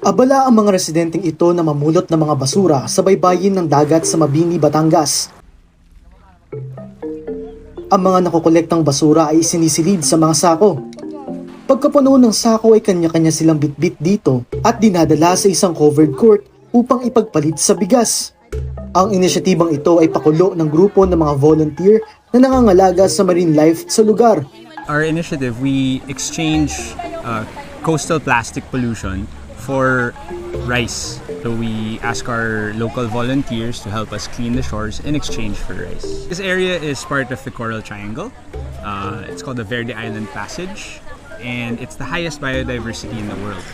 Abala ang mga residenteng ito na mamulot ng mga basura sa baybayin ng dagat sa Mabini, Batangas. Ang mga nakokolektang basura ay sinisilid sa mga sako. Pagkapuno ng sako ay kanya-kanya silang bitbit dito at dinadala sa isang covered court upang ipagpalit sa bigas. Ang inisyatibang ito ay pakulo ng grupo ng mga volunteer na nangangalaga sa marine life sa lugar. our initiative, we exchange uh, coastal plastic pollution for rice. So we ask our local volunteers to help us clean the shores in exchange for rice. This area is part of the Coral Triangle. Uh, it's called the Verde Island Passage, and it's the highest biodiversity in the world.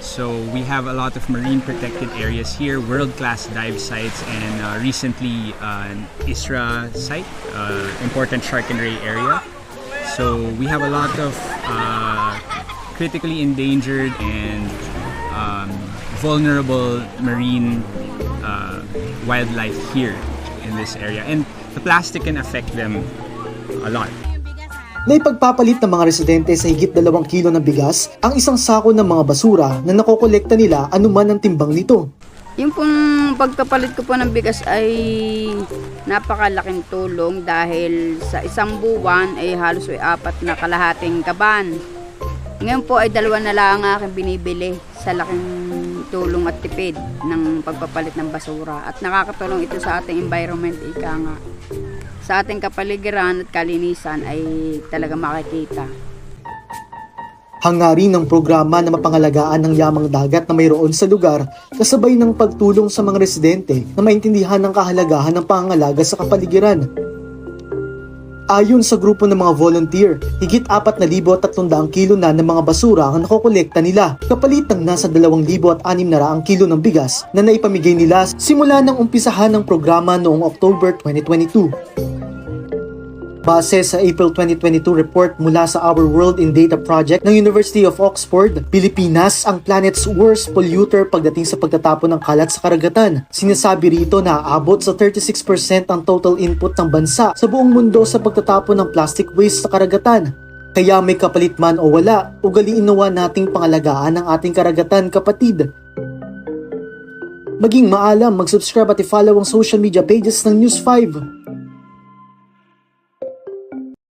So we have a lot of marine protected areas here, world-class dive sites, and uh, recently uh, an ISRA site, uh, important shark and ray area. So we have a lot of uh, critically endangered and um, vulnerable marine uh, wildlife here in this area, and the plastic can affect them a lot. na ipagpapalit ng mga residente sa higit dalawang kilo ng bigas ang isang sako ng mga basura na nakokolekta nila anuman ang timbang nito. Yung pong pagkapalit ko po ng bigas ay napakalaking tulong dahil sa isang buwan ay halos ay apat na kalahating kaban. Ngayon po ay dalawa na lang ang aking binibili sa laking tulong at tipid ng pagpapalit ng basura. At nakakatulong ito sa ating environment, ika nga. Sa ating kapaligiran at kalinisan ay talaga makikita. Hangarin ng programa na mapangalagaan ng yamang dagat na mayroon sa lugar kasabay ng pagtulong sa mga residente na maintindihan ng kahalagahan ng pangangalaga sa kapaligiran. Ayon sa grupo ng mga volunteer, higit 4,300 kilo na ng mga basura ang nakokolekta nila, kapalit ng nasa 2,600 kilo ng bigas na naipamigay nila simula ng umpisahan ng programa noong October 2022. Base sa April 2022 report mula sa Our World in Data Project ng University of Oxford, Pilipinas ang planet's worst polluter pagdating sa pagtatapon ng kalat sa karagatan. Sinasabi rito na aabot sa 36% ang total input ng bansa sa buong mundo sa pagtatapon ng plastic waste sa karagatan. Kaya may kapalit man o wala, ugaliin nawa nating pangalagaan ang ating karagatan kapatid. Maging maalam, mag-subscribe at i-follow ang social media pages ng News 5.